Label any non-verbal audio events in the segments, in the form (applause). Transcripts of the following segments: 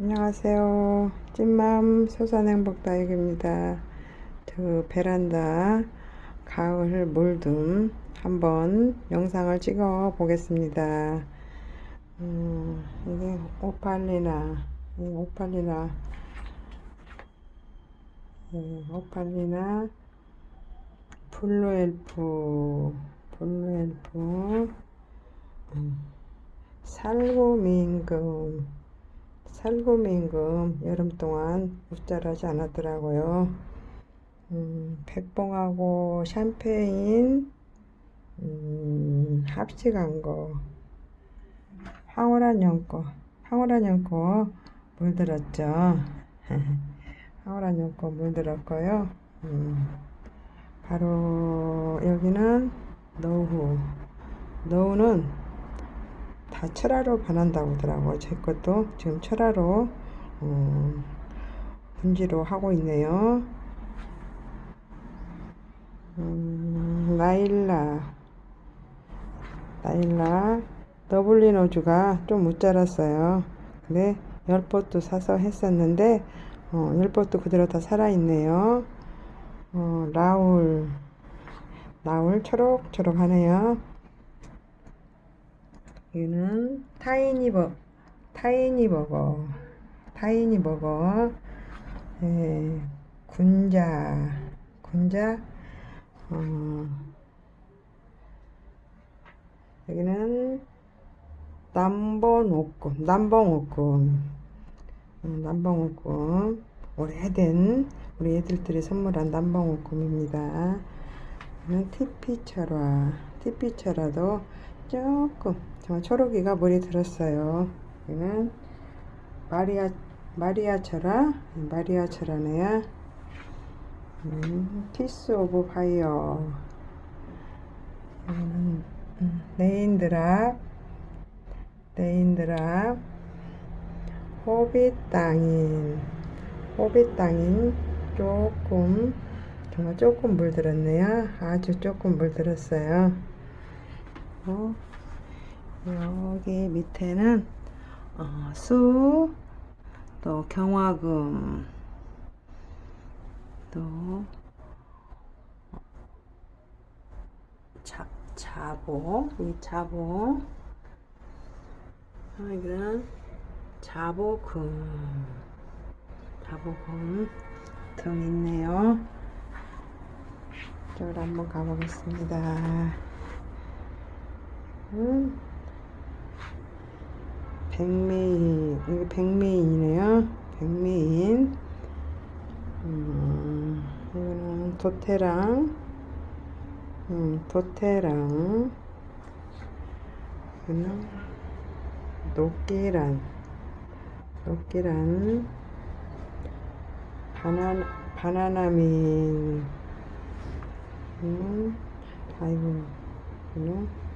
안녕하세요. 찐맘 소산행복 다육입니다. 저 베란다 가을 물듬 한번 영상을 찍어 보겠습니다. 음, 이게 오팔리나, 이 오팔리나, 네, 오팔리나 블루엘프, 블루엘프, 음, 살구민금, 살구민금 여름 동안 웃자라지 않았더라고요. 음, 백봉하고 샴페인 음, 합식한 거 황홀한 연꽃 황홀한 연꽃 물들었죠. (laughs) 황홀한 연꽃 물들었고요. 음, 바로 여기는 노후 노후는 다 철화로 변한다고 하더라고요. 제 것도 지금 철화로 어, 분지로 하고 있네요. 음, 나일라 나일라 더블리노즈가 좀 못 자랐어요. 근데 열꽃도 사서 했었는데 어, 열꽃도 그대로 다 살아있네요. 어, 라울 라울 초록초록 하네요. 얘는 타이니 버 타이니 버거 타이니 버거. 예, 군자 군자. 어, 여기는 남봉옥금 남봉옥금 음, 남봉옥금 오래된 우리 애들들이 선물한 남봉옥금입니다. 이는 티피철화 티피철화도 조금 정말 초록이가 물이 들었어요. 여기는 마리아 마리아 철화 마리아 철화네요. 음, 키스 오브 파이어 여기는 음, 레인드랍 레인드랍 호빗 땅인 호빗 땅인 조금 정말 조금 물들었네요. 아주 조금 물들었어요. 어, 여기 밑에는 어, 수, 또 경화금, 또 자, 자보, 이 자보, 여기는 자보금, 자보금 등 있네요. 이쪽으로 한번 가보겠습니다. 음, 백메인, 이게 백메인이네요. 백메인. 음, 이거는 도테랑, 음, 도테랑. 이거는 녹기란, 녹기란. 바나나, 바나나민. 음, 아이고, 이거는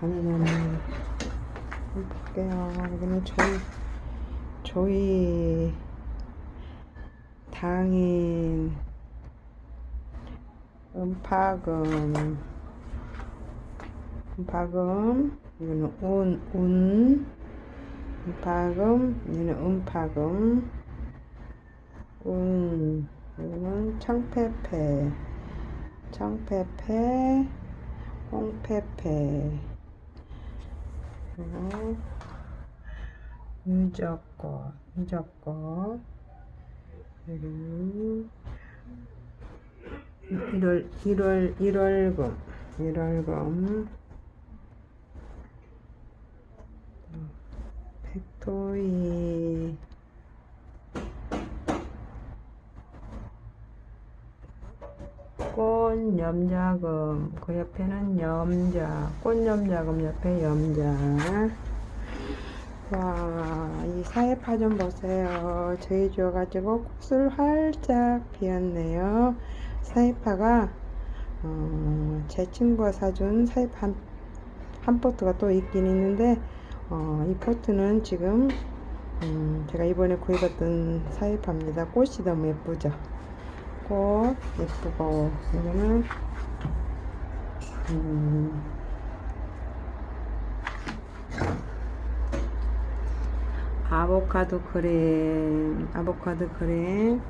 바나나민. 한번 볼게요. 여기는 조이, 조이, 당인, 음파금, 음파금, 이거는 운, 운, 음파금, 얘는 음파금, 운, 이거는 청페페, 청페페, 홍페페, 그리고 유적꽃, 유적꽃, 여기는 1월, 1월, 1월금, 1월금, 백토이, 꽃 염자금. 그 옆에는 염자. 꽃 염자금 옆에 염자. 와이 사회파 좀 보세요. 저희 주어가지고 꽃을 활짝 피웠네요. 사회파가 어, 제 친구가 사준 사회파 한, 한 포트가 또 있긴 있는데 어, 이 포트는 지금 음, 제가 이번에 구입했던 사회파입니다. 꽃이 너무 예쁘죠 꽃 예쁘고 이거는 음, 아보카도 크림, 아보카도 크림,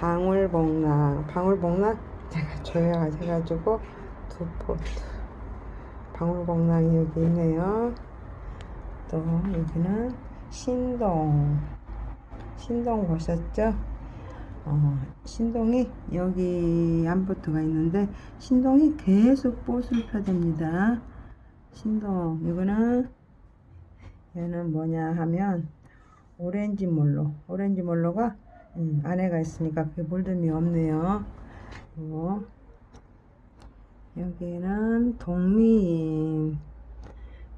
방울복랑, 방울복랑 제가 조여가지고 두 포트. 방울복랑이 여기 있네요. 또 여기는 신동, 신동 보셨죠? 어, 신동이 여기 암보트가 있는데 신동이 계속 꽃을 펴댑니다. 신동 이거는 얘는 뭐냐 하면 오렌지 몰로 오렌지 몰로가 음, 안에가 있으니까 그게 물듬이 없네요. 그리고 여기는 동미인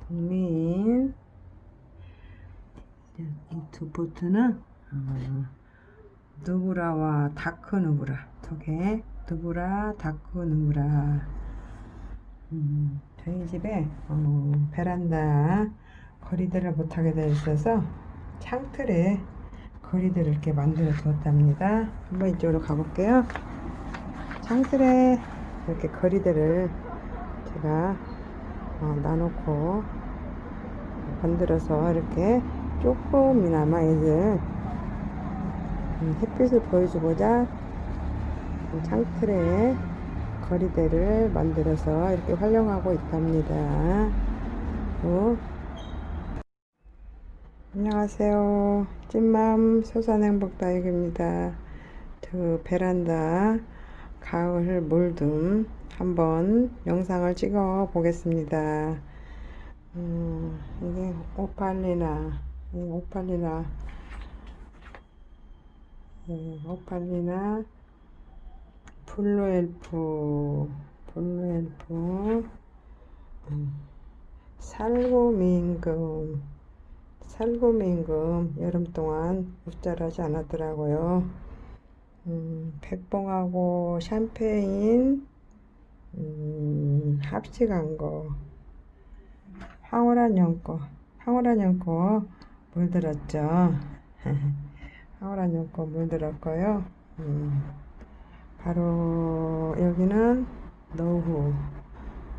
동미인 이두 보트는 어, 누구라와 다크 누구라. 두개 누구라 다크 누구라. 음, 저희 집에 어, 베란다 거리들을 못하게 되어 있어서 창틀에 거리들을 이렇게 만들어 두었답니다. 한번 이쪽으로 가볼게요. 창틀에 이렇게 거리들을 제가 어, 놔놓고 만들어서 이렇게 조금이나마 애들 음, 햇빛을 보여주고자 창틀에 거리대를 만들어서 이렇게 활용하고 있답니다. 또 안녕하세요. 찐맘 소산행복다육입니다. 저 베란다 가을 물듬 한번 영상을 찍어 보겠습니다. 음, 이게 오팔리나, 이 오팔리나 네, 오팔리나 블루엘프 블루엘프 음, 살구민금 살구민금 여름 동안 웃자라지 않았더라고요. 음, 백봉하고 샴페인 음, 합식한 거 황홀한 연꽃 황홀한 연꽃 물들었죠. (laughs) 연꽃 물들었고요. 음, 바로 여기는 노후.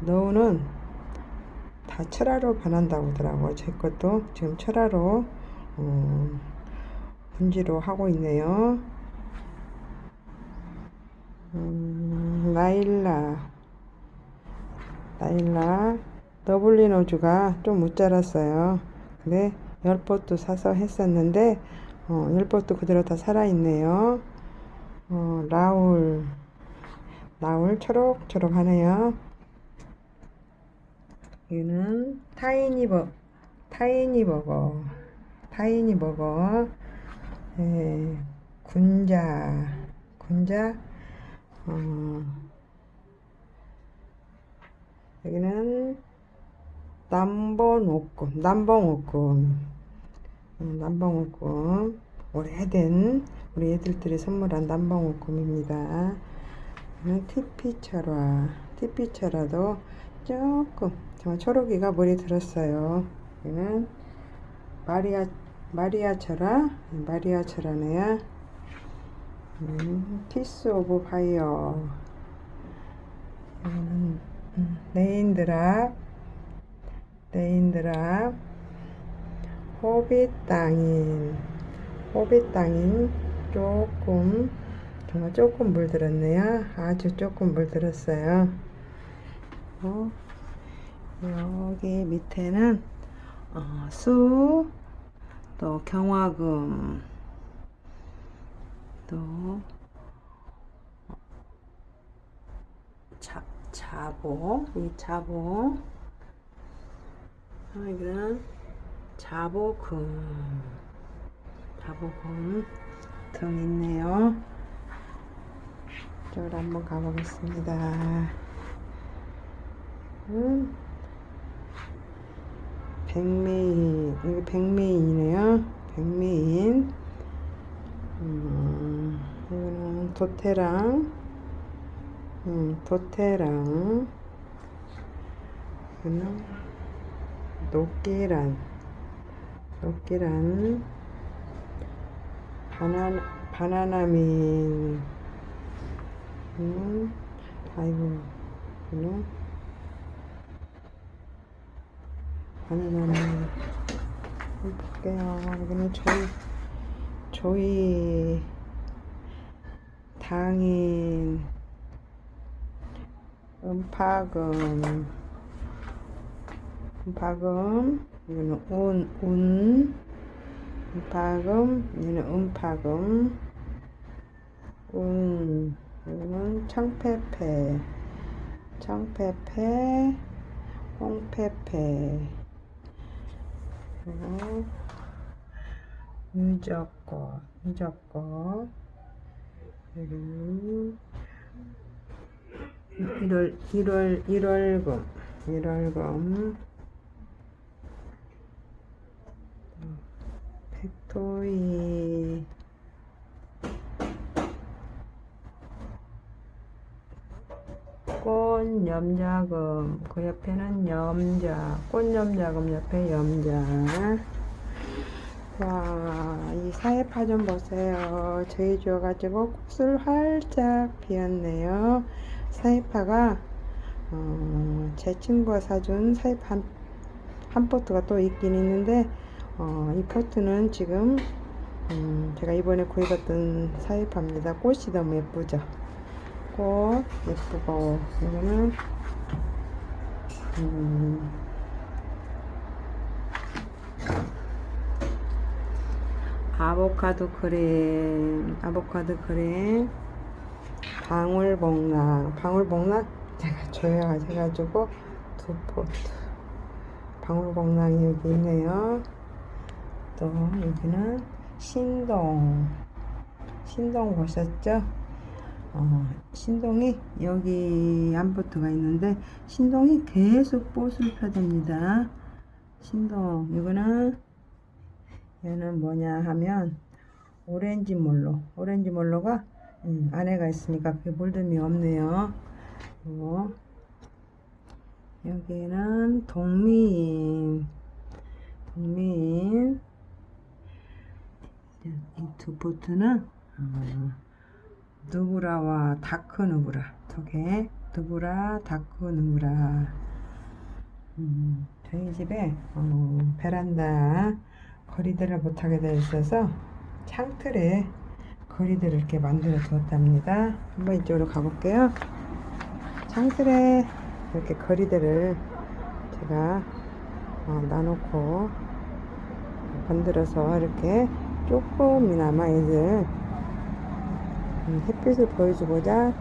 노후는 다 철화로 변한다고 하더라고요. 제 것도 지금 철화로 음, 분지로 하고 있네요. 음, 나일라 나일라 더블린 오주가 좀 못 자랐어요. 근데 열포도 사서 했었는데 어, 열포도 그대로 다 살아있네요. 어, 라울 라울 초록초록 하네요. 얘는 타이니 버 타이니 버거 타이니 버거 예, 군자 군자 어, 여기는 남번옥금 남봉옥금 어, 남봉옥금 오래된 우리 애들들이 선물한. 이는 티피철화 티피철화도 조금 정말 초록이가 물이 들었어요. 여기는 마리아 마리아 철화 마리아 철화네요. 음, 키스 오브 파이어 이거는 음, 레인드랍 레인드랍 호빗 땅인 호빗 땅인 조금 정말 조금 물들었네요. 아주 조금 물들었어요. 어, 여기 밑에는 어, 수, 또 경화금, 또 자, 자보, 이 자보, 아, 여기는 자보금, 자보금 등 있네요. 이쪽으로 한번 가보겠습니다. 음, 백메인, 이거 백메인이네요. 백메인. 음, 이거는 도테랑, 음, 도테랑, 이거는 녹기란, 녹기란, 바나나, 바나나민, 음, 아이고, 이거는 바나나민, 볼게요. 여기는 조이, 조이 당인 음파금 음파금 이거는 운, 운. 음파금 얘는 음파금. 운. 이거는 청페페 청페페 홍페페 그리고 유적거 유적거 그리고 1월 1월 1월금 1월금 백토이 꽃 염자금. 그 옆에는 염자. 꽃 염자금 옆에 염자. 와이 사회파 좀 보세요. 저희 주어가지고 꽃을 활짝 피웠네요. 사이파가 어, 제 친구가 사준 사이파 한, 한 포트가 또 있긴 있는데 어, 이 포트는 지금 음, 제가 이번에 구입했던 사이파입니다. 꽃이 너무 예쁘죠? 꽃 예쁘고 이거는 음, 아보카도 크림 아보카도 크림 방울복락 방울복락 제가 조여가지고 두 포트 방울복락이 여기 있네요 또 여기는 신동 신동 보셨죠 어, 신동이 여기 안포트가 있는데 신동이 계속 꽃을 펴댑니다 신동 이거는 얘는 뭐냐 하면 오렌지 몰로 오렌지 몰로가 음, 안에가 있으니까 그게 물듬이 없네요. 어. 여기는 동미인, 동미인. 이두 보트는 어, 누구라와 다크 누구라 두 개. 누구라 다크 누구라. 음, 저희 집에 어, 베란다 거리들을 못하게 되어 있어서 창틀에 거리들을 이렇게 만들어 두었답니다. 한번 이쪽으로 가볼게요. 창틀에 이렇게 거리들을 제가 어, 놔놓고 만들어서 이렇게 조금이나마 음, 햇빛을 보여주고자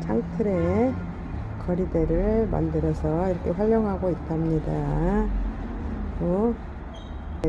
창틀에 거리대를 만들어서 이렇게 활용하고 있답니다.